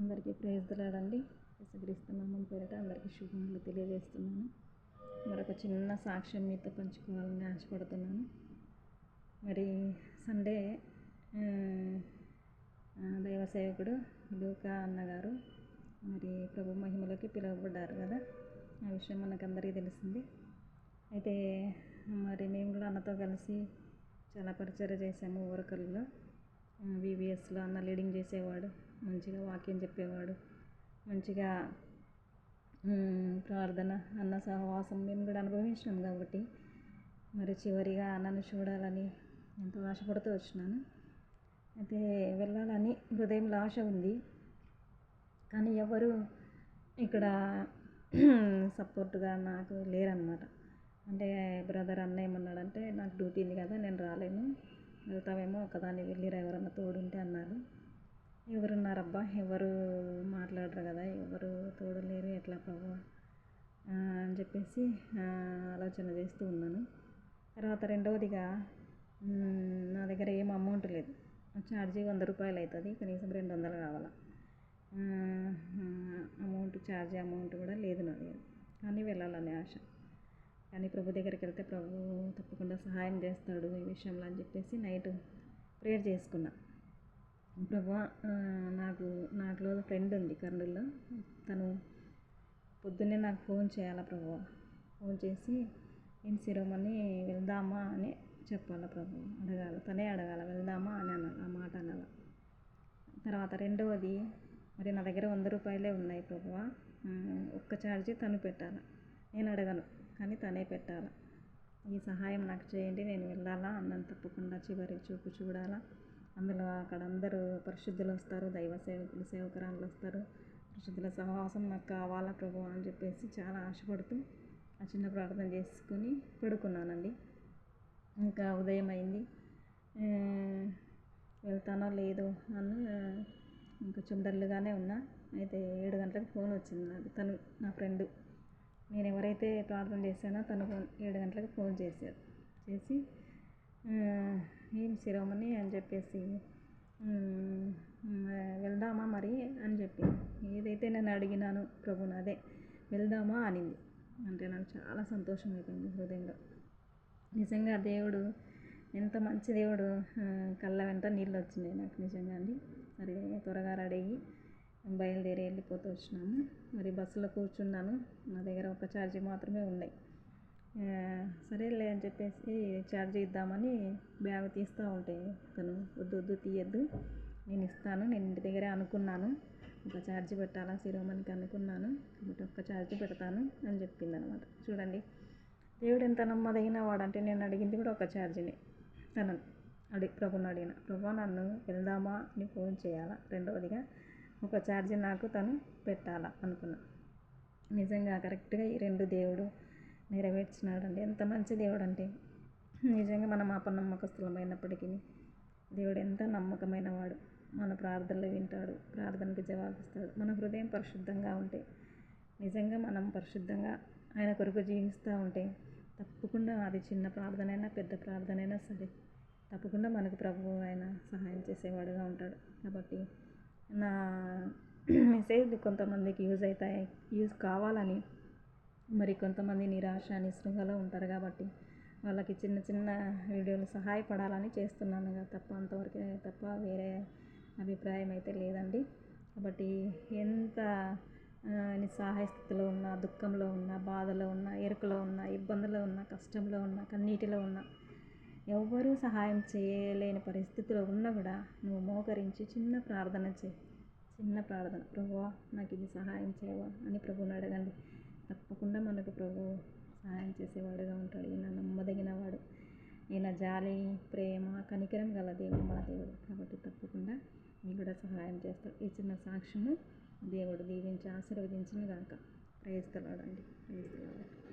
అందరికీ ప్రేజ్ తెలియడండి యేసుక్రీస్తున్నామం పేరిట అందరికీ శుభములు తెలియజేస్తున్నాను. మరొక చిన్న సాక్ష్యం మీతో పంచుకోవాలని ఆశపడుతున్నాను. మరి సండే దైవ సేవకుడు లూకా అన్నగారు మరి ప్రభు మహిమలోకి పిలువబడ్డారు కదా? ఆ విషయం మనకందరికీ తెలిసింది. అయితే మరి మేము కూడా అన్నతో కలిసి చాలా పరిచయం చేశాము వర్కర్లో వివిఎస్లో అన్న లీడింగ్ చేసేవాడు. మంచిగా వాక్యం చెప్పేవాడు. మంచిగా ప్రార్థన అన్న సహవాసం మేము కూడా అనుభవించినాం కాబట్టి. మరి చివరిగా అన్నను చూడాలని ఎంతో ఆశపడుతూ వచ్చినాను. అయితే వెళ్ళాలని హృదయంలో ఆశ ఉంది. కానీ ఎవరు ఇక్కడ సపోర్ట్గా నాకు లేరన్నమాట. అంటే బ్రదర్ అన్న ఏమన్నాడంటే నాకు డ్యూటీ ఉంది కదా నేను రాలేను. వెళ్తావేమో ఒకదాన్ని వెళ్ళిరా ఎవరన్నా తోడుంటే అన్నారు. ఎవరున్నారబ్బా? ఎవరు మాట్లాడరు కదా? ఎవరు తోడు లేరు ఎట్లా ప్రభు? అని చెప్పేసి ఆలోచన చేస్తూ ఉన్నాను. తర్వాత రెండవదిగా నా దగ్గర ఏం అమౌంట్ లేదు. ఛార్జీ వంద రూపాయలు అవుతుంది కనీసం రెండు వందలు కావాలా? అమౌంట్ ఛార్జీ అమౌంట్ కూడా లేదు నా దగ్గర. కానీ వెళ్ళాలని ఆశ. కానీ ప్రభు దగ్గరికి వెళ్తే ప్రభు తప్పకుండా సహాయం చేస్తాడు ఈ విషయంలో అని చెప్పేసి నైట్ ప్రేయర్ చేసుకున్నా. ప్రభా నాకు నా క్లోజ్ ఫ్రెండ్ ఉంది కర్నూలులో. తను పొద్దున్నే నాకు ఫోన్ చేయాలా ప్రభు? ఫోన్ చేసి నేను శిరోమణి వెళ్దామా? అని చెప్పాలా ప్రభు. అడగాల తనే అడగాల వెళ్దామా? అని అనాలి ఆ మాట అనాల తర్వాత రెండవది మరి నా దగ్గర వంద రూపాయలే ఉన్నాయి ప్రభు. ఒక్క ఛార్జీ తను పెట్టాలి. నేను అడగను కానీ తనే పెట్టాలి. ఈ సహాయం నాకు చేయండి నేను వెళ్ళాలా? అన్నం తప్పకుండా చివరి చూపు చూడాలా. అందులో అక్కడ అందరూ పరిశుద్ధులు వస్తారు దైవ సేవకులు సేవకురాళ్ళు వస్తారు. పరిశుద్ధుల సహవాసం నాకు కావాలా ప్రభు అని చెప్పేసి చాలా ఆశపడుతూ ఆ చిన్న ప్రార్థన చేసుకుని పడుకున్నానండి. ఇంకా ఉదయం అయింది వెళ్తానో లేదో అని కొంచెం డల్గానే ఉన్నా. అయితే ఏడు గంటలకు ఫోన్ వచ్చింది నాకు. తను నా ఫ్రెండ్. నేను ఎవరైతే ప్రార్థన చేశానో తను ఏడు గంటలకు ఫోన్ చేశారు. చేసి ఏం శిరోమణి అని చెప్పేసి వెళ్దామా మరి అని చెప్పి ఏదైతే నేను అడిగినాను ప్రభుని అదే వెళ్దామా అనింది. అంటే నాకు చాలా సంతోషం అయిపోయింది హృదయంలో. నిజంగా దేవుడు ఎంత మంచి దేవుడు కళ్ళ వెంట నీళ్ళు వచ్చినాయి నాకు నిజంగా అండి. మరి త్వరగా రెడీ అయ్యి బయలుదేరి వెళ్ళిపోతూ వచ్చినాము. మరి బస్సులో కూర్చున్నాను. నా దగ్గర ఒక ఛార్జీ మాత్రమే ఉన్నాయి. సరేలే అని చెప్పేసి ఛార్జ్ ఇద్దామని బ్యాగ్ తీస్తూ ఉంటే తను వద్దు వద్దు తీయద్దు. నేను ఇస్తాను. నేను ఇంటి దగ్గరే అనుకున్నాను. ఒక ఛార్జ్ పెట్టాలా? శిరోమణికి అనుకున్నాను. కాబట్టి ఒక్క ఛార్జ్ పెడతాను అని చెప్పింది అనమాట చూడండి. దేవుడు ఎంత నమ్మదగిన వాడంటే నేను అడిగింది కూడా ఒక ఛార్జీని తనను అడి ప్రభుని అడిగిన ప్రభు నన్ను వెళ్దామా? అని ఫోన్ చేయాలా? రెండవదిగా ఒక ఛార్జీ నాకు తను పెట్టాలా? అనుకున్నా. నిజంగా కరెక్ట్గా ఈ రెండు దేవుడు నెరవేర్చినాడండి. ఎంత మంచి దేవుడు అంటే నిజంగా మనం అపనమ్మకస్తులమైనప్పటికీ దేవుడు ఎంత నమ్మకమైన వాడు మన ప్రార్థనలు వింటాడు ప్రార్థనకి జవాబిస్తాడు. మన హృదయం పరిశుద్ధంగా ఉంటే నిజంగా మనం పరిశుద్ధంగా ఆయన కొరకు జీవిస్తూ ఉంటే తప్పకుండా అది చిన్న ప్రార్థనైనా పెద్ద ప్రార్థనైనా సరే తప్పకుండా మనకు ప్రభు ఆయన సహాయం చేసేవాడుగా ఉంటాడు. కాబట్టి నా మెసేజ్ కొంతమందికి యూజ్ అవుతాయి యూజ్ కావాలని మరి కొంతమంది నిరాశ నిస్పృహలో ఉంటారు కాబట్టి వాళ్ళకి చిన్న చిన్న వీడియోలు సహాయపడాలని చేస్తున్నాను తప్ప అంతవరకే తప్ప వేరే అభిప్రాయం అయితే లేదండి. కాబట్టి ఎంత నిస్సహాయ స్థితిలో దుఃఖంలో ఉన్న బాధలో ఉన్న ఎరుకలో ఉన్న ఇబ్బందులో ఉన్నా కష్టంలో ఉన్న కన్నీటిలో ఉన్నా ఎవ్వరూ సహాయం చేయలేని పరిస్థితిలో ఉన్నా కూడా నువ్వు మోకరించి చిన్న ప్రార్థన చేయి. చిన్న ప్రార్థన. ప్రభువా నాకు ఇది సహాయం చేయవా? అని ప్రభుని అడగండి. మనకు ప్రభు సహాయం చేసేవాడుగా ఉంటాడు. ఈయన నమ్మదగిన వాడు ఈయన జాలి ప్రేమ కనికరం గల దేవుడు మన దేవుడు. కాబట్టి తప్పకుండా మీకు కూడా సహాయం చేస్తాడు. ఈ చిన్న సాక్ష్యము దేవుడు దీవించి ఆశీర్వదించిన గాక. ప్రయస్తలాడండి ప్రయస్తలాడండి